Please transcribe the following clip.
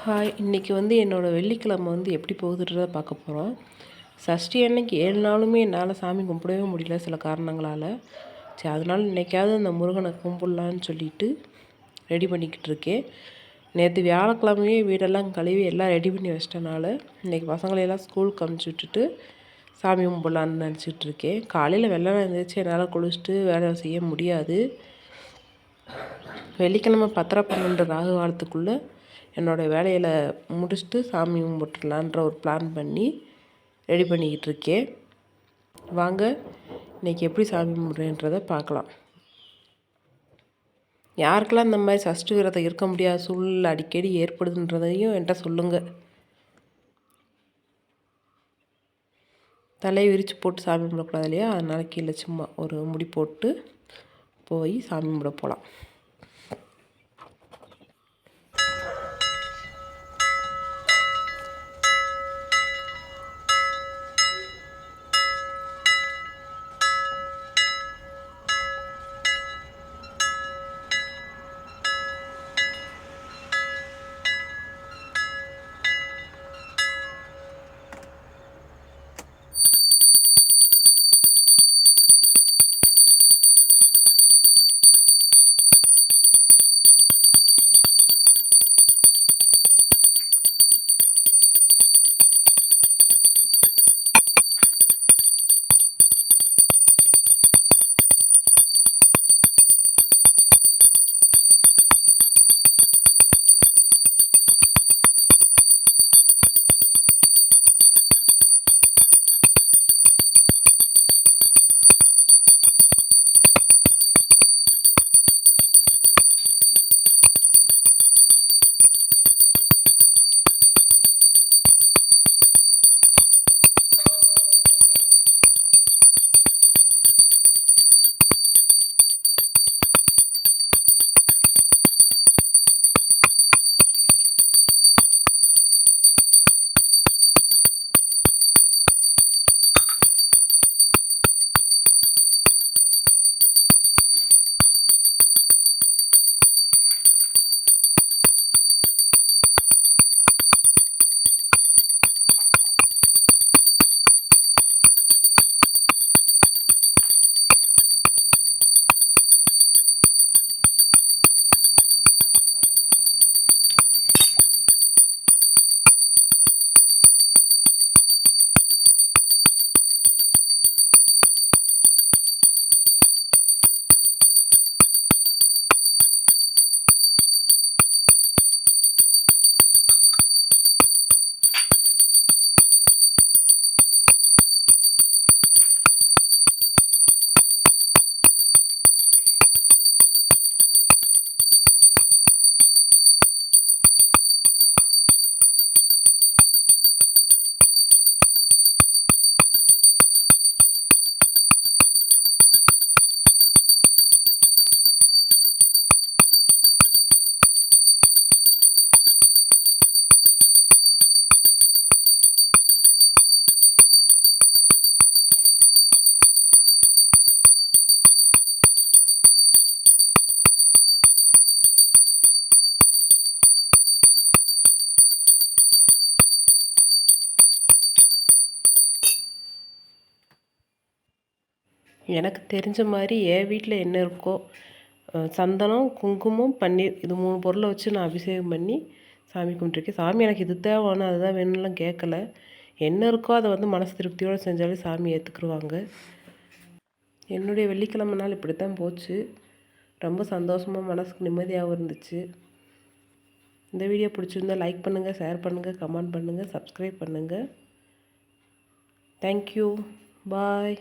Hi இன்றைக்கி வந்து என்னோடய வெள்ளிக்கிழமை வந்து எப்படி போகுதுன்றதை பார்க்க போகிறோம் சஷ்டி அன்னைக்கு ஏழு நாளுமே என்னால் சாமி கும்பிடவே முடியல சில காரணங்களால். சரி அதனால் இன்றைக்காவது அந்த முருகனை கும்பிட்லான்னு சொல்லிட்டு ரெடி பண்ணிக்கிட்டு இருக்கேன். நேற்று வியாழக்கிழமையே வீடெல்லாம் கழுவி எல்லாம் ரெடி பண்ணி வச்சிட்டனால இன்றைக்கி பசங்களையெல்லாம் ஸ்கூலுக்கு அமுச்சு விட்டுட்டு சாமி கும்பிட்லான்னு நினச்சிட்டு இருக்கேன். காலையில் வெள்ளம் இருந்துச்சு என்னால் குளிச்சுட்டு வேலை செய்ய முடியாது. வெள்ளிக்கிழமை பத்திர பன்னெண்டு ராகு காலத்துக்குள்ளே என்னோடய வேலையில் முடிச்சுட்டு சாமி கும்பிட்டுலான்ற ஒரு பிளான் பண்ணி ரெடி பண்ணிக்கிட்டு இருக்கேன். வாங்க இன்றைக்கி எப்படி சாமி கும்பிட்றேன்றதை பார்க்கலாம். யாருக்கெல்லாம் இந்த மாதிரி சஷ்டி விரதம் இருக்க முடியாத சூழ்நிலை அடிக்கடி ஏற்படுதுன்றதையும் என்கிட்ட சொல்லுங்கள் தலையை விரித்து போட்டு சாமி கும்பிடக்கூடாது இல்லையா? அதனால் கீழே சும்மா ஒரு முடி போட்டு போய் சாமி கும்பிட போகலாம் எனக்கு தெரிஞ்ச மாதிரி என் வீட்டில் என்ன இருக்கோ சந்தனம் குங்குமம் பன்னீர் இது மூணு பொருளை வச்சு நான் அபிஷேகம் பண்ணி சாமி கும்பிட்ருக்கேன் சாமி எனக்கு இது தேவை வேணும் அதுதான் வேணும்லாம் கேட்கல. என்ன இருக்கோ அதை வந்து மனசு திருப்தியோடு செஞ்சாலே சாமி ஏற்றுக்குருவாங்க என்னுடைய வெள்ளிக்கிழமை நாள் இப்படி தான் போச்சு. ரொம்ப சந்தோஷமாக மனசுக்கு நிம்மதியாகவும் இருந்துச்சு. இந்த வீடியோ பிடிச்சிருந்தால் லைக் பண்ணுங்கள் ஷேர் பண்ணுங்கள் கமெண்ட் பண்ணுங்கள் சப்ஸ்கிரைப் பண்ணுங்கள் தேங்க்யூ பாய்